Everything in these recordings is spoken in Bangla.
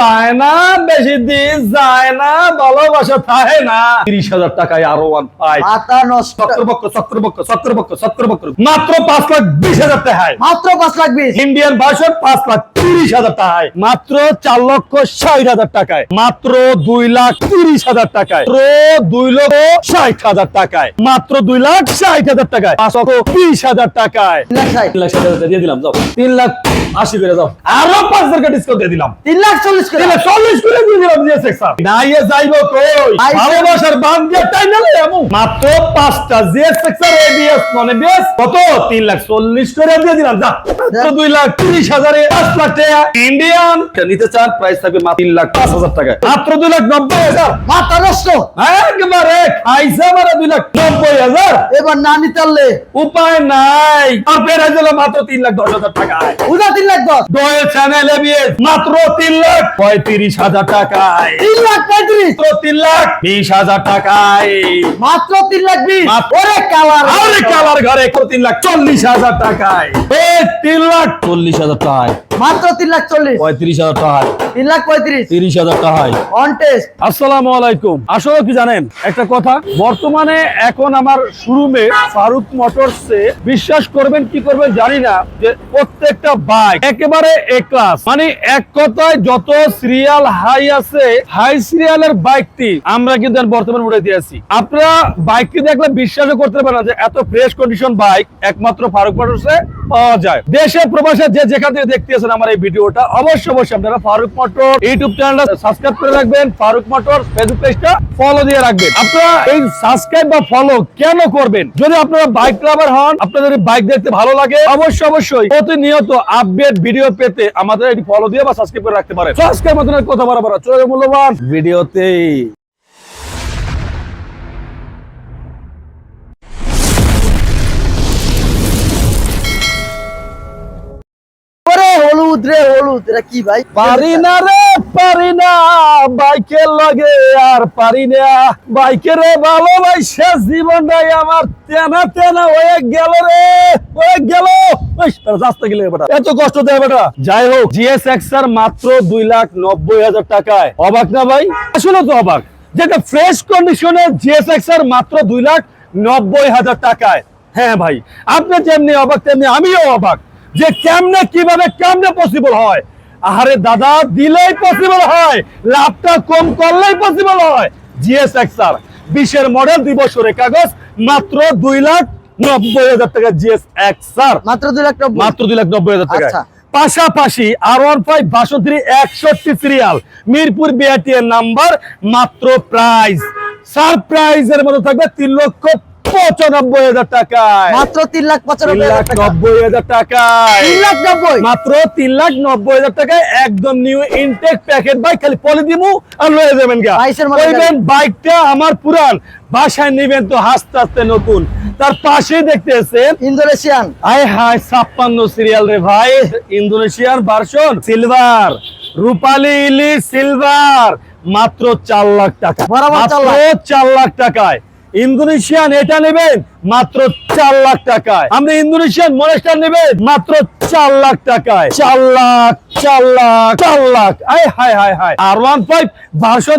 যায় না বেশি দিন যায় না ভালোবাসা থাকে না। তিরিশ হাজার টাকায় আরও ওয়ান নষ্ট। চক্রপক্ষ চক্রপক্ষ চক্রপক্ষ চক্রপক্ষ মাত্র পাঁচ লাখ বিশ হাজার টাকায়। মাত্র পাঁচ লাখ বিশ। ইন্ডিয়ান ভার্সন পাঁচ লাখ তিরিশ হাজার টাকায়। মাত্র চার লক্ষ ষাট হাজার টাকায়। মাত্র দুই লাখ তিরিশ হাজার টাকায়। দুই লক্ষ ষাট হাজার টাকায়। মাত্র দুই লাখ ষাট হাজার টাকায়। পাঁচ লক্ষ বিশ হাজার টাকায়। তিন লাখ ষাট। লাখ ষাট হাজার দিয়ে দিলাম তিন লাখ আশি করে যাও আরও পাঁচ হাজার ডিসকাউন্ট দিয়ে দিলাম। তিন লাখ চল্লিশ করে চল্লিশ করে দিয়ে দিলাম দিয়ে স্যার না ইয়ে যাইবো কই? ভালোবাসার বান দিয়ে তাই না এমন? মাত্র পাঁচটা জিএস সেক্টর এবিএস মানে বেস কত? তিন লাখ চল্লিশ করে দিয়ে দিলাম যা। দুই লাখ তিরিশ হাজারে পাঁচ লাখ টাকা। ইন্ডিয়ান নিতে চান প্রাইস থাকবে মাত্র তিন লাখ পাঁচ হাজার টাকা মাত্র দুই লাখ নব্বই হাজার। মাথা নষ্ট। একবারে খাইছে আমার দুই লাখ নব্বই হাজার। এবার না নিতে উপায় নাই। আর পেরে দিল মাত্র তিন লাখ দশ হাজার উদা তিন লাখ দশ দোয়েল চ্যানেল এবিএস মাত্র তিন লাখ পঁয়ত্রিশ হাজার টাকায়। তিন লাখ পঁয়ত্রিশ? মাত্র তিন লাখ বিশ হাজার টাকায়। মাত্র তিন লাখ বিশ? ওরে কালার। আরে কালার ঘরে তিন লাখ চল্লিশ হাজার টাকায়। তিন লাখ চল্লিশ হাজার টাকায়। মাত্র তিন লাখ চল্লিশ? পঁয়ত্রিশ হাজার টাকায়। তিন লাখ পঁয়ত্রিশ? তিরিশ হাজার টাকায়। অন টেস্ট আসসালামু আলাইকুম। আসলে কি জানেন একটা কথা বর্তমানে এখন আমার শোরুমে ফারুক মোটরসে বিশ্বাস করবেন কি করবেন জানি না যে প্রত্যেকটা বাইক একেবারে এ ক্লাস মানে এক কথায় যত সিরিয়াল হাই আছে হাই সিরিয়ালের বাইকটি আমরা কিন্তু বর্তমান উঠে দিয়েছি আপনারা বাইকটি দেখলে বিশ্বাসও করতে পারেন যে এত ফ্রেশ কন্ডিশন বাইক একমাত্র ফারুক মোটরসে পাওয়া যায়। দেশে প্রবাসে যে যেখান থেকে দেখতেছেন আমার এই ভিডিওটা, অবশ্যই অবশ্যই আপনারা ফারুক মোটর ইউটিউব চ্যানেলটা সাবস্ক্রাইব করে রাখবেন। ফারুক মোটর ফেসবুক পেজটা ফলো দিয়ে রাখবেন। আপনারা এই সাবস্ক্রাইব বা ফলো কেন করবেন? যদি আপনারা বাইক লাভার হন, আপনাদের বাইক দেখতে ভালো লাগে, অবশ্যই অবশ্যই প্রতিনিয়ত আপডেট ভিডিও পেতে আমাদের এটি ফলো দিয়ে বা সাবস্ক্রাইব করে রাখতে পারেন। সাবস্ক্রাইব মতন কথা বরাবর চলে যাবে মূল্যবান ভিডিওতে হলুদ রে, হলুদ। এটা কি ভাই? পারি না রে, পারি না। বাইকের লগে আর পারি না। বাইকের ভালোবাসা জীবনটাই আমার তেনা তেনা হয়ে গেল রে, হয়ে গেল। এত যাই হোক জিএস মাত্র দুই লাখ নব্বই হাজার টাকায়। অবাক না ভাই? আসলে তো অবাক। যেটা ফ্রেশ জিএস মাত্র দুই লাখ নব্বই হাজার টাকায়। হ্যাঁ ভাই, আপনি যেমনি অবাক, তেমনি আমিও অবাক। যে কেমনে কীভাবে কেমনে পসিবল হয়? আরে দাদা দিলেই পসিবল হয়। লাভটা কম করলেই পসিবল হয়। জিএস এক্সআর বিশের মডেল দুই বছরের কাগজ মাত্র দুই লাখ নব্বই হাজার টাকা জিএস এক্সআর মাত্র দুই লাখ মাত্র দুই লাখ নব্বই হাজার টাকা আচ্ছা। পাশাপাশি আর ওয়ান ফাইভ বাষট্টি একষট্টি সিরিয়াল মিরপুর বিআরটি এর নাম্বার মাত্র প্রাইস সারপ্রাইজের মতো থাকবে তিন লক্ষ পঁচানব্বই হাজার টাকায়। মাত্র তিন লাখ পঁচানব্বই লাখ নব্বই হাজার টাকায়। তিন লাখ নব্বই। মাত্র তিন লাখ নব্বই হাজার টাকায় একদম নিউ ইনটেক প্যাকেট বাইক খালি পলি দিমু আর লয়ে যাবেন গা বাইশের মডেল কইবেন বাইকটা আমার পুরান। বাসায় নিবেন তো হাসতে হাসতে নতুন। তার পাশেই দেখতেছেন ইন্দোনেশিয়ান। আয় হায় ছাপ্পান্ন সিরিয়াল রে ভাই। ইন্দোনেশিয়ার ভার্সন সিলভার রূপালী ইলিশ সিলভার মাত্র চার লাখ টাকা। মাত্র চার লাখ টাকায়। ইন্দোনেশিয়ান এটা নেবেন। মাত্র চার লাখ টাকায়। আপনি ইন্দোনেশিয়ান মনেস্টার নেবেন, মাত্র চার লাখ টাকায়। চার লাখ চার লাখ চার লাখ। আয়, হায় হায় হায়। আর ওয়ান ফাইভ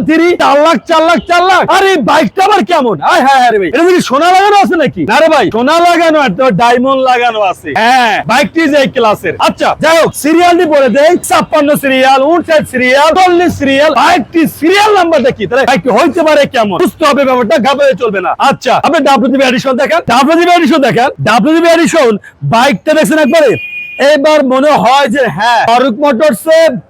থ্রি, চার লাখ চার লাখ চার লাখ। আরে, বাইকটা আবার কেমন? হায় হায় রে ভাই। এটা সোনা লাগানো আছে নাকি? না রে ভাই, সোনা লাগানো আর ডায়মন্ড লাগানো আছে। হ্যাঁ বাইকটি যে ক্লাসের আচ্ছা যাই হোক সিরিয়ালটি বলে দেই। ছাপ্পান্ন সিরিয়াল উনষাট সিরিয়াল চল্লিশ সিরিয়াল বাইকটি সিরিয়াল নাম্বার দেখি। তাহলে বাইকটি হইতে পারে কেমন? বুঝতে হবে, ব্যাপারটা ঘাবড়ে চলবে না। আচ্ছা আপনি ডাব্লিউজিবি এডিশন এবার মনে হয় যে হ্যাঁ ফারুক মোটরস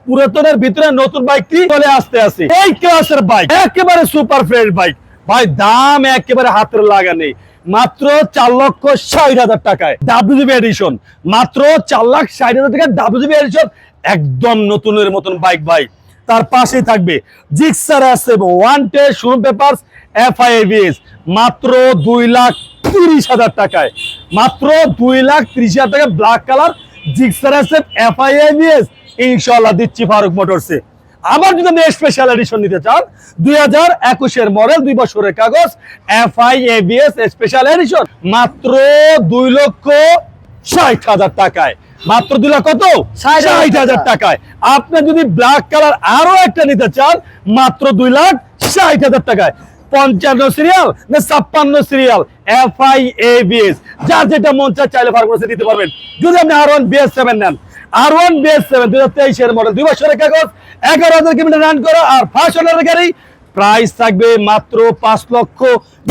পুরাতনের ভিতরে নতুন বাইকটি চলে আসতে আছে। এই ক্লাসের বাইক একেবারে সুপার ফ্রেশ বাইক ভাই, দাম একেবারে হাতের লাগা নেই। মাত্র চার লক্ষ ষাট হাজার টাকায় ডাব্লিউজিবি এডিশন মাত্র চার লাখ ষাট হাজার টাকায় ডাব্লিউজিবি এডিশন একদম নতুনের মতন বাইক ভাই। তার পাশেই থাকবে জিক্সার আছে ওয়ান টে শোরুম পেপারস এফআইএবিএস মাত্র দুই লাখ তিরিশ হাজার টাকায়। মাত্র দুই লাখ তিরিশ হাজার টাকা ব্ল্যাক কালার জিক্সার আছে এফআইএবিএস ইনশাল্লাহ দিচ্ছি ফারুক মোটরসে আবার যদি আপনি স্পেশাল এডিশন নিতে চান, দুই হাজার একুশের মডেল দুই বছরের কাগজ এফআইএবিএস স্পেশাল এডিশন মাত্র দুই লক্ষ ষাট হাজার টাকায়। মাত্র দুই লাখ কত? ষাট হাজার টাকায়। আপনি যদি ব্ল্যাক কালার আরও একটা নিতে চান মাত্র দুই লাখ ষাট হাজার টাকায়। পঞ্চান্ন সিরিয়াল না ছাপ্পান্ন serial F I A BS যার যেটা মন চায় চাইলে ফার্মেসি দিতে পারবেন। যদি আপনি আর ওয়ান বিএস সেভেন নেন। আর ওয়ান বিএস সেভেন দুই হাজার তেইশের মডেল দুই বছরের কাগজ এগারো হাজার কিলোমিটার রান করা আর ফার্স্ট ওনারের গাড়ি প্রাইস থাকবে মাত্র পাঁচ লক্ষ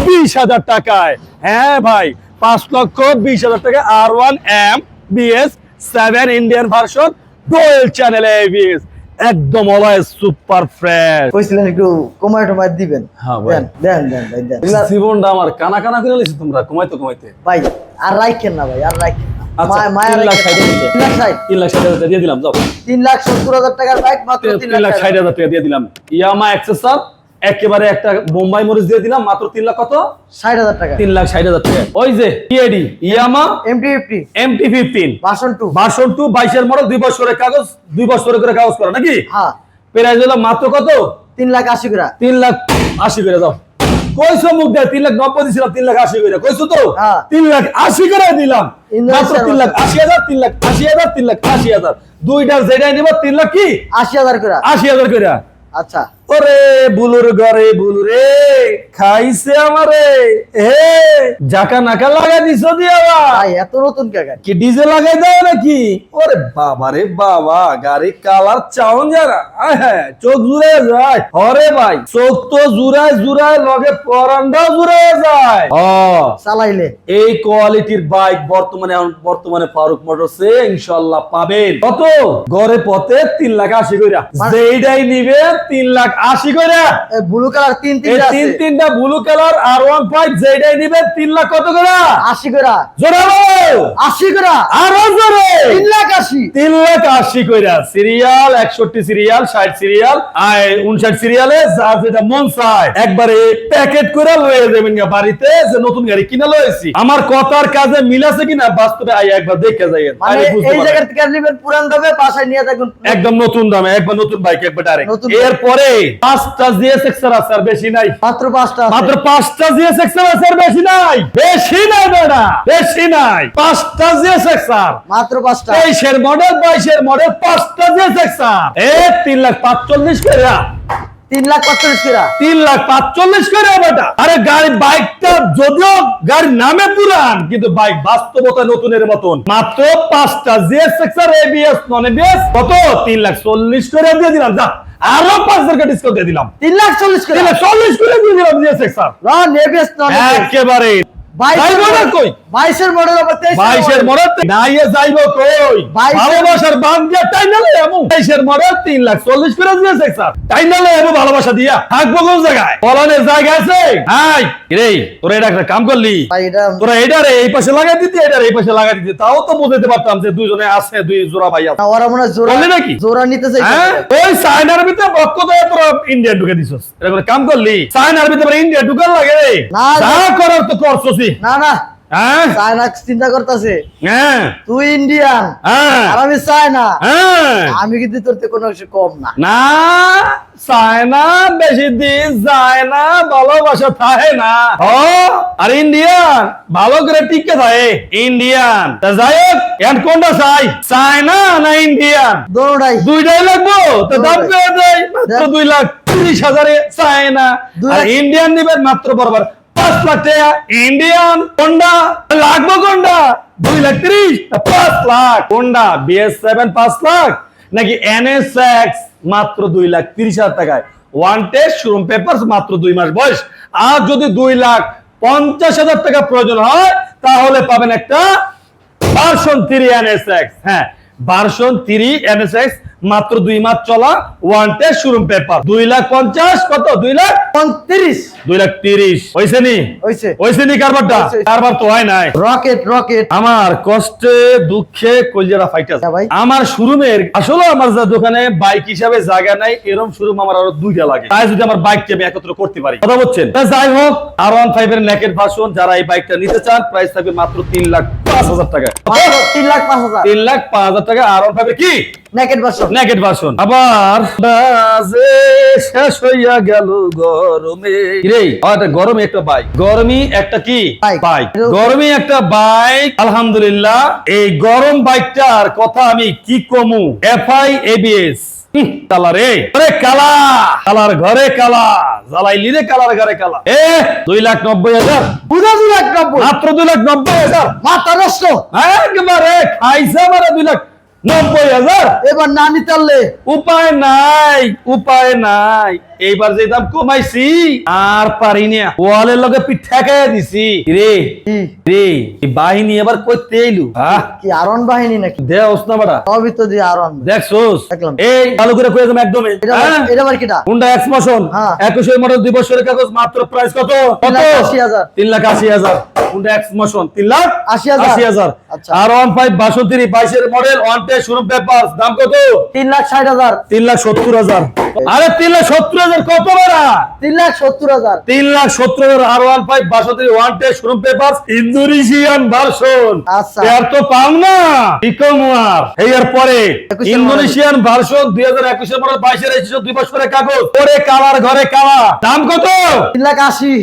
বিশ হাজার টাকায়। হ্যাঁ ভাই পাঁচ লক্ষ বিশ হাজার টাকা আর one M BS seven Indian version dual channel ABS একদম অলওয়েজ সুপার ফ্রেশ কইছিলেন একটু কমায় টমায় দিবেন। হ্যাঁ। দেন দেন দেন ভাই দেন। জীবনটা আমার কানা কানা করে লিখছি তোমরা কমাইতে কমাইতে। ভাই আর রাখেন না ভাই আর রাখেন আচ্ছা, তিন লাখ সত্তর হাজার টাকার বাইক মাত্র তিন লাখ ষাট। হাজার। টাকা দিয়ে দিলাম। ইয়ামা এক্সেসার একেবারে একটা বোম্বাই মরিচ দিয়ে দিলাম মাত্র তিন লাখ কত ষাট হাজার টাকা তিন লাখ ষাট হাজার টাকা ওই যে E A D Yamaha MT fifty MT fifteen version two version two বাইশের মডেল দুই বছরের কাগজ দুই বছরের করে কাগজ করা নাকি হ্যাঁ প্রাইস হলো মাত্র কত তিন লাখ আশি করে তিন লাখ আশি করে দাও কইছো মুখ দেয় তিন লাখ নব্বই দিছিলাম তিন লাখ আশি করে কইছো তো হ্যাঁ। তিন লাখ আশি করে দিলাম মাত্র তিন লাখ আশি হাজার তিন লাখ আশি হাজার তিন লাখ আশি হাজার দুইটার যেটাই নিব তিন লাখ কি আশি হাজার করে আশি হাজার করে আচ্ছা ওরে বুলুর ঘরে বুলু রে খাইছে আমারে। হে জাকা নাকা লাগাই দিছ দিয়া ভাই এত নতুন কে কি ডিজে লাগাই দাও নাকি? ওরে বাবা রে বাবা গাড়ি কালার চাউন যারা। হ্যাঁ চোখ জুড়ে যায়। অরে ভাই চোখ তো জুড়ায় জুড়ায় লগে পরান্ডাও জুড়ে যায়। ও চালাইলে। এই কোয়ালিটির বাইক বর্তমানে বর্তমানে ফারুক মোটরসে ইনশাল্লাহ পাবেন। কত? গড়ে পথে তিন লাখ আশি কইরা। যেইটাই নিবে তিন লাখ আশি কইরা? ব্লু কালার তিন তিনটা তিন তিনটা ব্লু কালার আর ওয়ান ফাইভ যেইটাই নিবে তিন লাখ কত কইরা? আশি করে জোরে বলো। আশি করে আরও জোরে। তিন লাখ আশি। তিন লাখ আশি কইরা। সিরিয়াল একষট্টি সিরিয়াল ষাট সিরিয়াল উনষাট সিরিয়ালে যা যেটা মন চায়। একবারে প্যাকেট করে লয়ে যাবেন বাড়িতে যে নতুন গাড়ি কিনা লয়েছি আমার কথার কাজে মিলাছে কিনা বাস্তবে আই একবার দেখে যাই মানে এই জায়গা থেকে নেবেন পুরান দামে বাসায় নিয়ে থাকবেন একদম নতুন দামে একবার নতুন বাইক একবার ডাইরেক্ট এরপরে পাঁচটা আছে আর বেশি নাই। মাত্র পাঁচটা মাত্র পাঁচটা জিএসএক্স আছে আর বেশি নাই। বেশি নাই বেটা বেশি নাই। পাঁচটা মাত্র পাঁচটা। তেইশের মডেল বাইশের মডেল পাঁচটা জিএসএক্স আর এ তিন লাখ পাঁচচল্লিশ করে। তিন লাখ পঁয়তাল্লিশ করে। তিন লাখ পাঁচচল্লিশ করে বেটা। আরে গাড়ি বাইকটা যদিও গাড়ির নামে পুরান কিন্তু বাইক বাস্তবতা নতুনের মতন। মাত্র পাঁচটা GSX R ABS non ABS কত? তিন লাখ চল্লিশ করে দিয়ে দিলাম যা। আরও পাঁচ হাজার ডিসকাউন্ট দিয়ে দিলাম। তিন লাখ চল্লিশ করে। চল্লিশ করে দিয়ে দিলাম জিএসএক্স আর না এবিএস নন একেবারে। বাইশের মডেল কই? বাইশের মডেল আবার তেইশের বাইশের মডেল। মডেল নাইয়ে যাইবো কই? ভালোবাসার বান দিয়ে টাইনালে এমন বাইশের মডেল তিন লাখ চল্লিশ করে দিয়েছে স্যার। টাইনালে এমন ভালোবাসা দিয়া। থাকব কোন জায়গায়? পলানের জায়গা আছে? হাই রে তোরা এটা একটা কাম করলি? ভাই এটা তোরা এই পাশে লাগাই দিতে এই পাশে লাগাই দিতে। তাও তো বুঝতে পারতাম যে দুইজনে আছে দুই জোড়া ভাই আছে। ওরা মনে জোড়া নাকি? জোড়া নিতে চাই হ্যাঁ? ওই চায়নার ভিতরে বক্ক দিয়ে তোরা ইন্ডিয়া ঢুকে দিছস। এটা করে কাম করলি? চায়নার ভিতরে ইন্ডিয়া ঢুকার লাগে না, যা করার তো করছসি না না। চায়না চিন্তা করতেছে। তুই ইন্ডিয়ান আর আমি চাই না আমি কিন্তু তোর থেকে কোনো কম না। না চায় বেশি দিন যায় না ভালোবাসা থাকে না। ও আর ইন্ডিয়ান ভালো করে টিকে থাকে। ইন্ডিয়ান তা যাই হোক এখন কোনটা চাই? চায়না না ইন্ডিয়ান দুইটাই লাগবো? তো দাম পেয়ে দেয় মাত্র দুই লাখ তিরিশ হাজারে চায়না। আর ইন্ডিয়ান দিবেন মাত্র বরাবর পাঁচ লাখ টাকা ইন্ডিয়ান কোনটা লাগবো কোনটা দুই লাখ তিরিশ পাঁচ লাখ কোনটা বিএস সেভেন পাঁচ লাখ নাকি এনএস এক্স মাত্র দুই লাখ তিরিশ হাজার টাকায়। ওয়ান টেস্ট শোরুম পেপার মাত্র দুই মাস বয়স। আর যদি দুই লাখ পঞ্চাশ হাজার টাকা প্রয়োজন হয়, তাহলে পাবেন একটা ভার্সন থ্রি এনএসএক্স হ্যাঁ ভার্সন থ্রি এনএসএক্স মাত্র দুই মাস চলা ওয়ান টেস্ট শোরুম পেপার দুই লাখ পঞ্চাশ কত? দুই লাখ? পঁয়ত্রিশ। দুই লাখ তিরিশ। হয়েছে নি? হয়েছে হয়েছে নি কারবারটা? কারবার তো হয় নাই। রকেট রকেট আমার কষ্টে দুঃখে কলজারা ফাইটাস হ্যাঁ। আমার শোরুমের আসলে আমার যা দোকানে বাইক হিসাবে জায়গা নাই এরকম শোরুম আমার আরও দুইটা লাগে। তাই যদি আমার বাইককে আমি একত্র করতে পারি। কথা বলছেন? যাই হোক আর ওয়ান ফাইভ এর ন্যাকেট ভার্সন যারা এই বাইকটা নিতে চান প্রাইস থাকবে মাত্র তিন লাখ পাঁচ হাজার টাকা তিন লাখ পাঁচ হাজার। তিন লাখ পাঁচ হাজার টাকা আর ওয়ান ফাইভের কি? নেকেট ভার্সন নেগেট ভার্সন আবার বাজে শেষ হইয়া গেল গরমে। রে একটা গরমে একটা বাইক গরমই একটা কি. বাইক গরমই একটা বাইক আলহামদুলিল্লাহ। এই গরম বাইকটার কথা আমি কি কমু? এফআই এবিএস কালা রে। আরে কালা কালার ঘরে কালা জ্বালাইলি রে কালার ঘরে কালা। এ দুই লাখ নব্বই হাজার। বুঝা দু লাখ নব্বই। মাত্র দুই লাখ নব্বই হাজার। মাথা নষ্ট। একবারে। খাইছে আমার দুই লাখ। নব্বই হাজার? এবার না নিতে উপায় নাই উপায় নাই। এইবার যে দাম কমাইছি আর পারি না। ওয়ালের লগে দিছি। রে রে বাহিনী এবার এলু কি আরন বাহিনী নাকি? না বাড়া। সবই তো আরন। দেখছোস? দেখলাম। এই চালু করে কয়ে দেবো একদমই। এটা হ্যাঁ? আবার কিটা? হুন্ডা এক্স মোশন হ্যাঁ। একুশে মডেল দুই বছরের কাগজ মাত্র প্রাইস কত? কত? লাখ আশি হাজার। তিন লাখ আশি হাজার। আর 15 ইন্দোনেশিয়ান ভার্সন আচ্ছা। এর তো পাও না। ইকোমার এর পরে ইন্দোনেশিয়ান ভার্সন মডেল 22 এর এসেছে দুই বছরের কাগজ। পরে কালার ঘরে কালা দাম কত? তিন lakh 80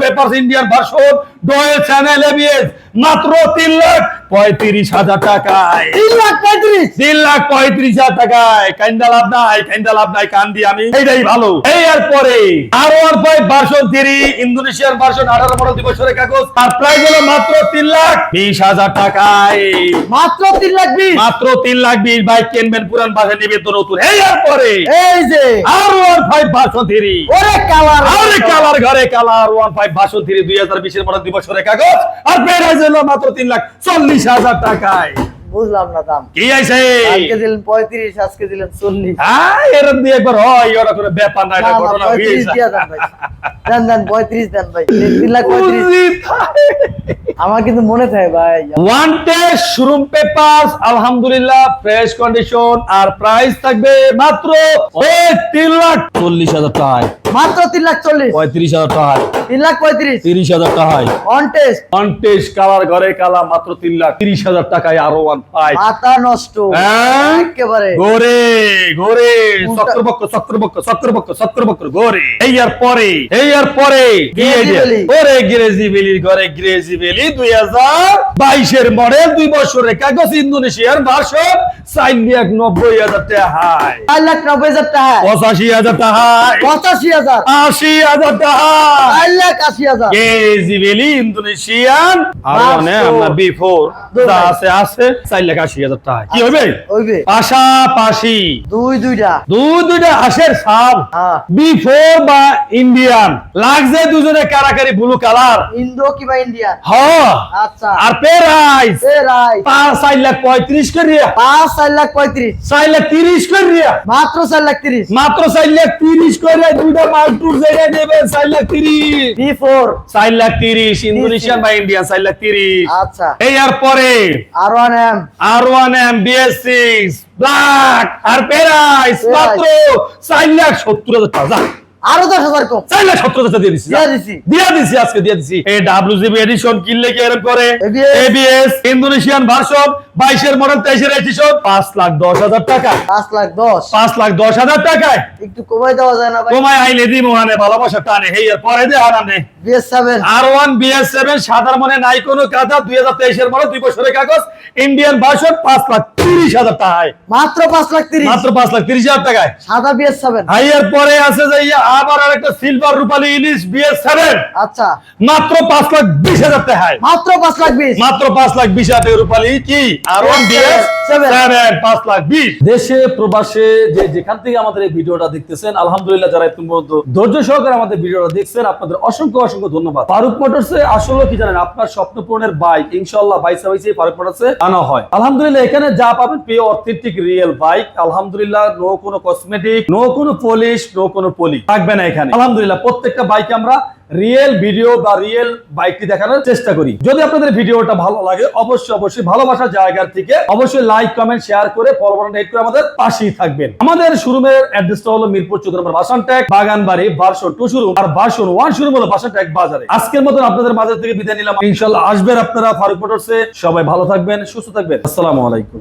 paper Indian version dual channel ABS মাত্র তিন লাখ পঁয়ত্রিশ হাজার টাকায়। তিন লাখ পঁয়ত্রিশ? তিন লাখ পঁয়ত্রিশ হাজার টাকায়। কান্দা লাভ নাই কান্দা লাভ নাই কান্দি আমি। এইটাই ভালো। এই আর পরে আর one five version three Indonesian version আঠারো মডেল দুই বছরের কাগজ তার প্রাইস হলো মাত্র তিন লাখ বিশ হাজার টাকায়। মাত্র তিন লাখ বিশ? মাত্র তিন লাখ বিশ বাইক কিনবেন পুরান বাসে নিবেন তো নতুন। এই আর পরে এই যে। আর ওয়ান ফাইভ ভার্সন থ্রি ওরে কালার। আরে কালার ঘরে colour one five version three দুই হাজার বিশের পর দুই বছরের কাগজ আর হলো মাত্র তিন লাখ চল্লিশ হাজার টাকায়। বুঝলাম না দাম। কি আছে আজকে দিলেন পঁয়ত্রিশ আজকে দিলেন চল্লিশ। হ্যাঁ এরকম দিয়ে একবার হয় ওরা করে ব্যাপার না এটা ঘটনা হয়ে। দিয়া দেন দেন দেন পঁয়ত্রিশ দেন ভাই। তিন লাখ পঁয়ত্রিশ। আমার কিন্তু মনে থাকে ভাই। ওয়ান টেস্ট শোরুম পেপারস আলহামদুলিল্লাহ ফ্রেশ কন্ডিশন আর প্রাইস থাকবে মাত্র তিন লাখ চল্লিশ হাজার টাকায়। মাত্র তিন লাখ চল্লিশ। পঁয়ত্রিশ হাজার টাকায়। তিন লাখ পঁয়ত্রিশ। তিরিশ হাজার টাকায়। On test one test colour ঘরে কালা মাত্র তিন লাখ তিরিশ হাজার টাকায় আরও ওয়ান ফাইভ মাথা নষ্ট। হ্যাঁ? একেবারে। গোরে গোরে চক্রবক্র চক্রবক্র চক্রবক্র চক্রবক্র গোরে এই আর পরে এই আর পরে? ওরে গ্রেজি বেলির ঘরে গ্রেজি বেলি দুই হাজার বাইশের মডেল দুই বছরের কাগজ ইন্দোনেশিয়ার ভার্সন চার লাখ নব্বই হাজার টাকা হাই। চার লাখ নব্বই হাজার টাকা পঁচাশি হাজার টাকা পঁচাশি হাজার। আশি হাজার টাকা চার লাখ আশি হাজার। কেজি বেলি ইন্দোনেশিয়ান। আর মানে আমরা বিফোর। দুই যা আছে আছে চার লাখ আশি হাজার টাকা কি হবে হইবে? পাশাপাশি। দুই দুইটা। দুই দুইটা হাঁসের সাপ। হ্যাঁ। বিফোর বা ইন্ডিয়ান। লাগছে দুজনে কারাকারি ব্লু কালার। ইন্দো কিবা ইন্ডিয়া হ আচ্ছা। আর প্রাইস। এ রাই পাঁচ চার লাখ পঁয়ত্রিশ করিয়া পাঁচ চার লাখ পঁয়ত্রিশ। চার লাখ তিরিশ করিয়া। মাত্র চার লাখ তিরিশ। মাত্র চার লাখ তিরিশ করে দুইটা মাল্টুর জায়গায় নেবেন চার লাখ তিরিশ। বি ফোর চার লাখ তিরিশ ইন্দোনেশিয়ান বা ইন্ডিয়ান চার লাখ তিরিশ। আচ্ছা। এই আর পরে আর ওয়ান এম আর one M BS six black আর প্রাইস মাত্র চার লাখ সত্তর হাজার টাকা। আরও দশ হাজার কম। চার লাখ সত্তর হাজার দিয়ে দিচ্ছি দিয়া দিছি। দিয়ে দিছি আজকে দিয়ে দিছি। এই ডাব্লিউজিবি এডিশন কিনলে কি এরকম করে? ABS এবিএস ইন্দোনেশিয়ান ভার্সন বাইশের মডেল তেইশের এডিশন পাঁচ লাখ দশ হাজার টাকা। পাঁচ লাখ দশ। পাঁচ লাখ দশ হাজার টাকায়। একটু কমাই দেওয়া যায় না তোমায় আইলে দি মোহানে ভালোবাসা টানে। হেই এর পরে দে বিএস সেভেন আর ওয়ান বিএস সেভেন সাদার মনে নাই কোনো দুই হাজার তেইশের মডেল দুই বছরের কাগজ ইন্ডিয়ান ভার্সন পাঁচ লাখ তিরিশ হাজার টাকায়। মাত্র পাঁচ লাখ তিরিশ। মাত্র পাঁচ লাখ তিরিশ হাজার টাকায়। সাদা বিএস সেভেন হাইয়ার পরে আছে যে আবার আরেকটা সিলভার রূপালী ইলিশ বিএস সেভেন আচ্ছা। মাত্র পাঁচ লাখ বিশ হাজার টাকায়। মাত্র পাঁচ লাখ বিশ। মাত্র পাঁচ লাখ বিশ হাজার রূপালী কি? আর ওয়ান বিএস সেভেন পাঁচ লাখ বিশ দেশে প্রবাসে যে যেখান থেকে আমাদের এই ভিডিওটা দেখতেছেন আলহামদুলিল্লাহ যারা এতক্ষণ পর্যন্ত ধৈর্য সহকারে আমাদের ভিডিওটা দেখছেন আপনাদের অসংখ্য অসংখ্য ধন্যবাদ। ফারুক মোটরসে আসলে কি জানেন আপনার স্বপ্ন পূরণের বাইক ইনশাল্লাহ বাইসা বাইসে ফারুক মোটরসে আনা হয়। আলহামদুলিল্লাহ এখানে যা পাবেন পেয়ে রিয়েল বাইক আলহামদুলিল্লাহ নো কোনো কসমেটিক নো কোনো পলিশ নো কোনো পলি থাকবে না এখানে। আলহামদুলিল্লাহ প্রত্যেকটা বাইকে আমরা রিয়েল ভিডিও বা রিয়েল বাইকটি দেখানোর চেষ্টা করি। যদি আপনাদের ভিডিওটা ভালো লাগে, অবশ্যই অবশ্যই ভালোবাসার জায়গা থেকে অবশ্যই লাইক কমেন্ট শেয়ার করে পরবর্তী করে আমাদের পাশেই থাকবেন। আমাদের শোরুমের অ্যাড্রেসটা হলো মিরপুর চৌদ্দ নম্বর বাসান ট্যাগ, বাগানবাড়ি ভার্সন টু শোরুম আর ভার্সন ওয়ান শোরুম হলো বাসান ট্যাগ বাজারে। আজকের মতন আপনাদের মাঝে থেকে বিদায় নিলাম। ইনশাল্লাহ আসবেন আপনারা ফারুক মোটরসে। সবাই ভালো থাকবেন, সুস্থ থাকবেন। আসসালামু আলাইকুম।